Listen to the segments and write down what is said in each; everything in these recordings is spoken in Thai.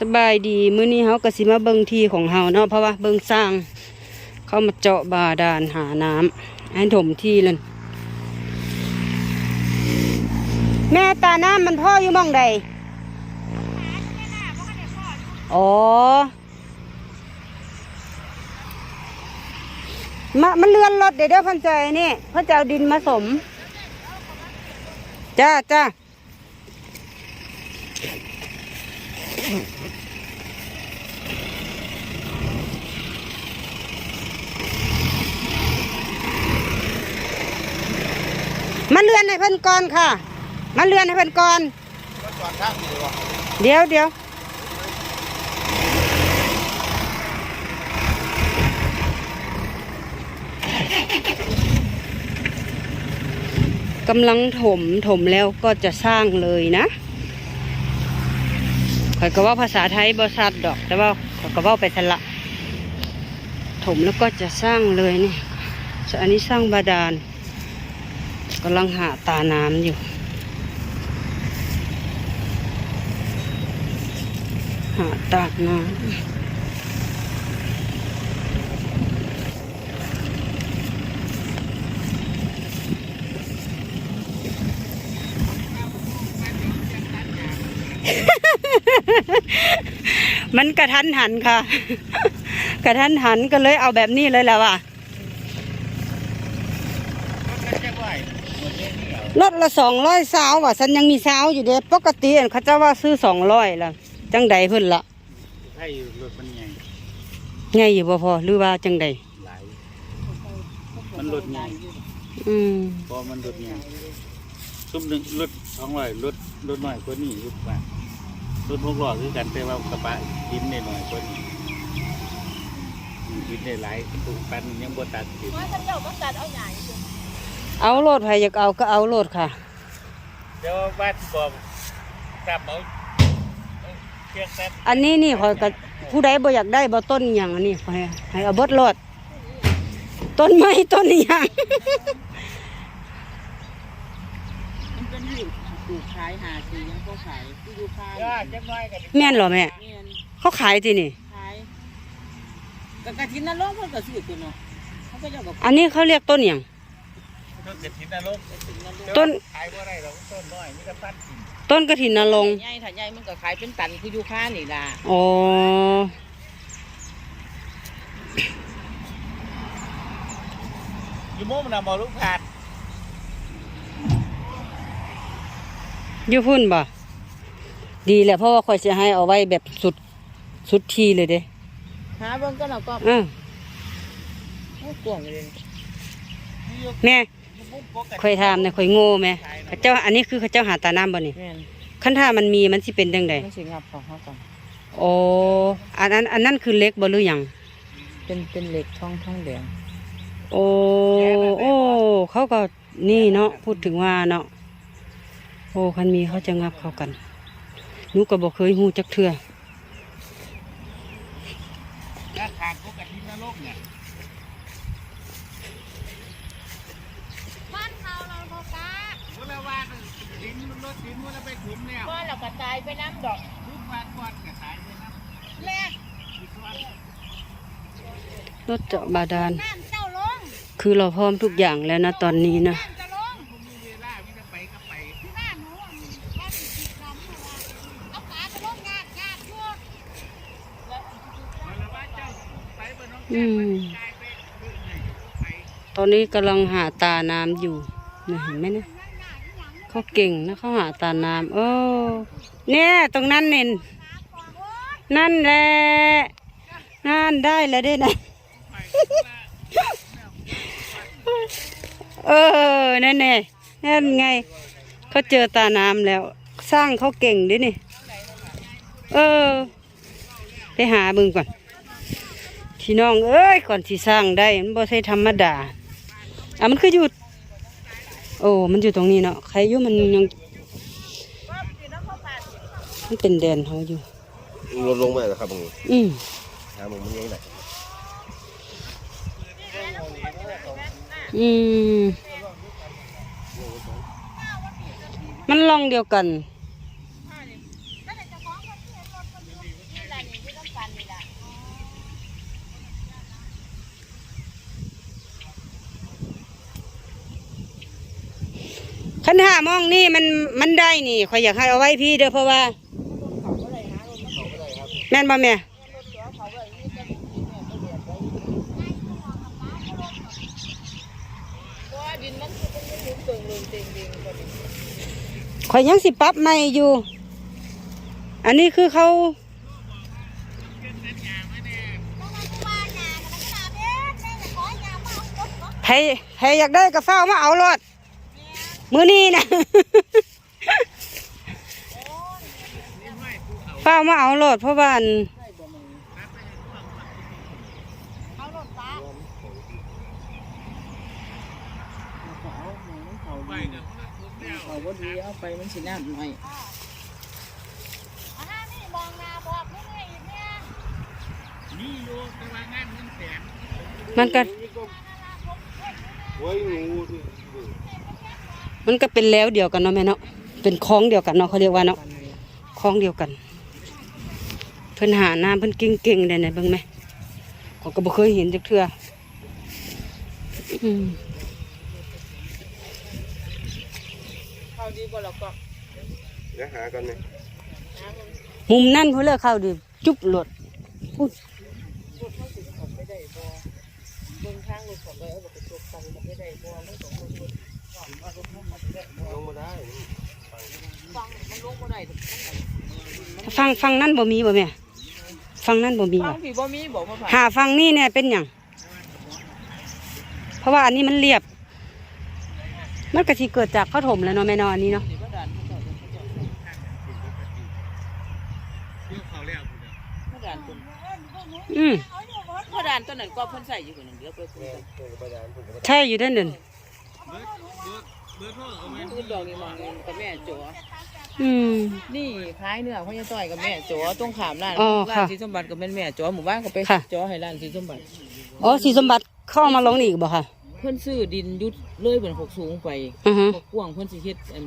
สบายดีมื้อนี้เฮาก็สิมาเบิ่งทีของเฮาเนาะเพราะว่าเบิ่งสร้าง เขามาเจาะบาดาลหาน้ำให้ถมที่เลยแม่ตาน้ำมันพ่ออยู่มองใดอ๋อมามันเลื่อนรถเดี๋ยวเดี๋ยวพันใจนี่เพ่อจะเอาดินมาสม จ้าจ้า มาเลื่อนให้เพิ่นก่อนค่ะ มาเลื่อนให้เพิ่นก่อนเดี๋ยวเดี๋ยวกำลังถมถมแล้วก็จะสร้างเลยนะข่อยก็ว่าภาษาไทยบชัดดอก แต่ว่าข่อยก็ว่าไปสละถมแล้วก็จะสร้างเลยนี่อันนี้สร้างบาดาล กำลังหาตาน้ำอยู่ หาตากน้ำมันกระทันหันค่ะ กระทันหันก็เลยเอาแบบนี้เลยแหละว่ะ มันจะไหวหมดเลยนี่เหรอรถละสองร้อยสาวว่ะฉันยังมีสาวอยู่เด้ปกติอันเขาเจ้าว่าซื้อสองร้อยละจังใดเพิ่นละให้รถมันใหญ่ไงอยู่บ่พอหรือว่าจังใดหลายมันรถใหญ่อืมพอมันรถใหญ่ซุ้มหนึ่งรถสองร้อยรถรถหน่อยกว่านี้ยุบมากรถหกล้อคือกันแต่ว่ากระบะดินได้หน่อยกว่านี้ดินได้หลายตุกปันยังบ่ตัดดินว่าท่านเจ้าต้องการเอาใหญ่ เอาโลดใครอยากเอาก็เอาโลดค่ะ เดี๋ยวบ้านบอกจับเอาเอาเชือกแซดอันนี้นี่ขอยก็ผู้ใดบ่อยากได้บ่ต้นอหย่างอันนี้ขอยให้เอาเบิดโลด ต้นไม้ต้นอหย่าง มันเป็นอยู่ปลูกขายหาสียังก็ขายที่อยู่ขายย่าจังน้อยกันแม่นเหรอแม่ เมียนเขาขายที่นี่ ขายกกะทินนรกเพิ่นก็ซื้อตัวเนาะเขาก็เจ้ากับอันนี้เขาเรียกต้นอหย่าง ต้นกระถินนรกต้นขายบ่ได้หรอกต้นน้อยมีแต่พันกินต้นกระถินนรงค์ใหญ่ถ้าใหญ่มันก็ขายเป็นตันคืออยู่ค้านี่ล่ะอ๋ออยู่ม่มันนำเอาลูกผาดอยู่พุ่นบ่ดีแหละเพราะว่าข่อยสิให้เอาไว้แบบสุดสุดทีเลยเด้หาเบิ่งก็เราก็อ้าวโอ้กวางเลยแม่ ข่อยถามเนี่ยข่อยโง่แม่เขาเจ้าอันนี้คือเขาเจ้าหาตาน้ำบ่นี่แม่นคันถ้ามันมีมันสิเป็นจังไดมันสิงับของเขาก่อนโอ้อันนั้นอันนั้นคือเล็กบ่หรือหยังเป็นเป็นเหล็กทองทองแดงโอ้โอ้เขาก็นี่เนาะพูดถึงว่าเนาะโอ้คันมีเขาจะงับเข้ากันหนูก็บ่เคยฮู้จักเทื่อถ้าขาดพวกกระทินนรกเนี่ย บ้านเขาเราบ่กล้า เวลาว่า ดินมันรถดินเวลาไปขุมเนี่ยว่าเราก็ตายไปน้ำดอกทุกวันก่อนก็ตายเลยนะแม่รถเจาะบาดาลน้ำเจ้าลงคือเราพร้อมทุกอย่างแล้วนะตอนนี้นะน้ำจะลงผมมีเวลามีแต่ไปก็ไปที่บ้านหนูอะมีแค่สิบสิบลำเท่านั้นเอาปลาจะลงยากยากชั่วเวลาว่าเจ้าไปบนน้องอืมกายไปเบิ่งไหนไปตอนนี้กำลังหาตาน้ำอยู่นะเห็นไหมนะ เขาเก่งนะเขาหาตาน้ำโอ้เนี่ยตรงนั้นเนี่ยนั่นแหละนั่นได้แล้วได้นะเออนั่นแน่นั่นไงเขาเจอตาน้ำแล้ว สร้างเขาเก่งด้วยนี่ เออ ไปหาบึงก่อนพี่น้องเอ้ยก่อนที่สร้างได้มันบ่ใช่ธรรมดาอะมันคืออยู่ โอ้ มันอยู่ตรงนี้เนาะ ใครอยู่มันยังมันเป็นแดนเขาอยู่ลดลงมาแล้วครับมึงอืมหามึงมันยังไงอืม มันลองเดียวกัน นหามองนี่มันมันได้นี่ข่อยอยากให้เอาไว้พี่เด้อเพราะว่าแม่นบ่แม่ข่อยยังสิปรับใหม่อยู่ อันนี้คือเขาใครใครอยากได้กระเฝ้ามาเอารถ มือนี้นะเฝ้ามาเอารถเพราะว่าอันข้าเขาบดีเอาไปมันสิน้ำหน่อยอันนั้น มันก็ไว้งูที่มันก็เป็นแล้วเดียวกันเนาะแม่เนาะเป็นคล้องเดียวกันเนาะเขาเรียกว่าเนาะคล้องเดียวกัน เพิ่นหาน้ำเพิ่นเก่งๆได้ไหนเบิ่งไหมเขาก็บ่เคยเห็นจักเทื่ออืมเขาดีบ่แล้วก็เดี๋ยวหากันไหมมุมนั่นเพิ่นเลิกเข้าดิจุ๊บรถพูดพูดเขาสิเขาไปได้บ่เบิ่งทางรถเขาไปเอาไปตกกันไปได้บ่มันต้อง คนคนว่ารถเขามาได้บ่ลงมาได้ฟังมันลงบ่ได้ฟังฟังนั่นบ่มีบ่แม่ฟังนั่นบ่มีฟับ่งพี่บ่มีบอกมาผ่านหาฟังนี่เนี่ยเป็นหยังเพราะว่าอันนี้มันเรียบ มันก็สิเกิดจากข้าวถมแหล้วเนาะแม่เนอนอันนี้เนาะสิบ่ด่านเขาเจ้าเขาเจ้าเรื่องเขาแล้วคุณเขาด่านต้นอืมเขาด่านต้นนั้นก็เพิ่นใส่อยู่คนนึงเดี๋ยวไปคุยกันเพิ่งไปดานเพิ่งไปใช่อยู่ด้านหนึ่ง เบิร์ดเบิร์ดเบิร์ดพ่อเอาไหมคือดอกนี่มองกับแม่จ๋ออืม นี่ขายเนื้อพ่อจะต่อยกับแม่จ๋อต้องขามร้านอ๋อร้าค่ะนสีสมบัติกับแม่แม่จ๋อหมู่บ้านก็ไปค่ะจ๋อให้ร้านสีสมบัติ อ๋อสีสมบัติเข้ามาลงนี่อีกบ่ค่ะเพิ่นซื้อดินยุดเลยบนหกสูงไปอือฮึพวกกว้างเพิ่นสิเฮ็ดอัน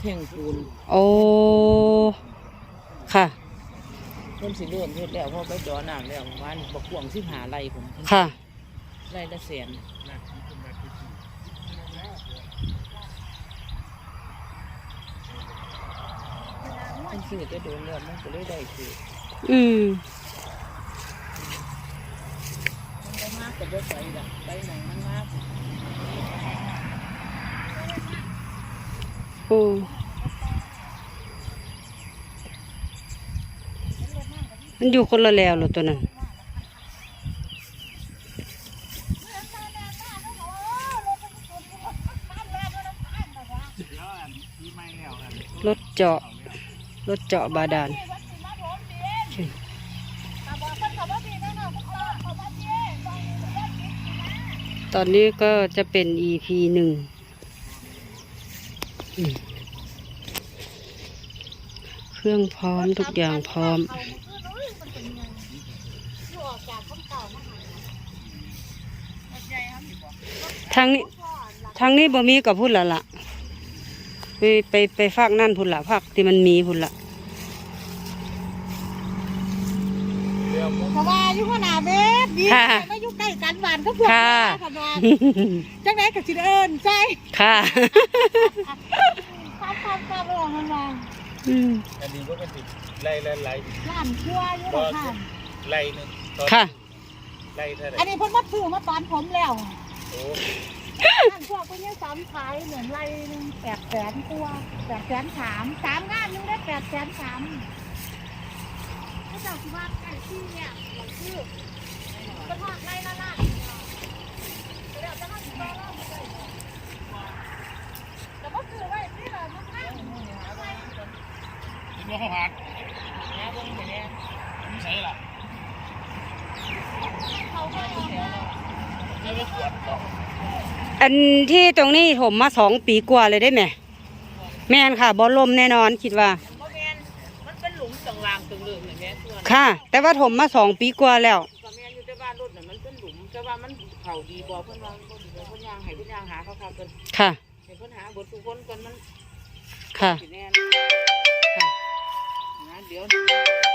แท่งปูนโอ้ค่ะ เพิ่นสิเริ่มเฮ็ดแล้วเพอไปจ่อน้ำแล้วเมื่อวานบักกว้าง15ไร่ผมค่ะ ไร่ละแสน เพิ่นซื้อจะโดนแล้วมันก็เลยได้คืออืมมันก็มากกับบ่ไปล่ะไปหนมันมากโอ้มันอยู่คนละแล้วหรอตัวนั้นรถเจาะ รถเจาะบาดาลตอนนี้ก็จะเป็น EP หนึ่ง เครื่องพร้อมทุกอย่างพร้อม ทางนี้ทางนี้บ่มีกับพุ่นละละ ไปไปไปฝากนั่นพุ่นละฝากที่มันมีพุ่นละเพราะว่าอยู่ขนาดเบ็ดดีค่ะไม่อยู่ใกล้กันหวานก็พวกค่ะขนาดจังไหนกับสิเอิญใช่ค่ะข้ามข้ามข้ามระหว่างมันมาอืมอันนี้ก็เป็นติดไล่ไล่ไล่ล้านครัวอยู่หรอค่ะไล่หนึงตอนค่ะไล่เท่าไหร่อันนี้เพิ่นมาซื้อมาตอนผมแล้วโอ้ นั่นพวกเพิ่นยังสามขายเหมือนไรหนึ่งแปดแสนตัวแปดแสนสามสามงานหนึงได้แปดแสนสามก็จากที่ว่าไก่ที่เนี่ยหลังชื่อเป็นหอดไรละล้านเดี๋ยวจะมาซื้อนเราไม่ได้แต่ว่าซื้อไว้ที่ละมันนั่งคิดว่าเขาหักไม่ใช่ละเขาก็เอามานี่ไม่ขวดหรอ อันที่ตรงนี้ผมมาสองปีกว่าเลยได้ไหม แม่นค่ะบอลลมแน่นอนคิดว่า บ่แม่นมันเป็นหลุมตรงรางตรงเรื่องนี่แม่ส่วนค่ะ แต่ว่าผมมาสองปีกว่าแล้ว ก็แม่นอยู่แต่บ้านรถน่ะมันเป็นหลุมแต่ว่ามันเขาดีบ่เพิ่นว่าบ่ดีบ่เพิ่นย่างให้เพิ่นย่างหาเขาค่ะเพิ่นค่ะ ให้เพิ่นหาเบิดทุกคนก่อนมันค่ะ สิแน่นค่ะนะเดี๋ยว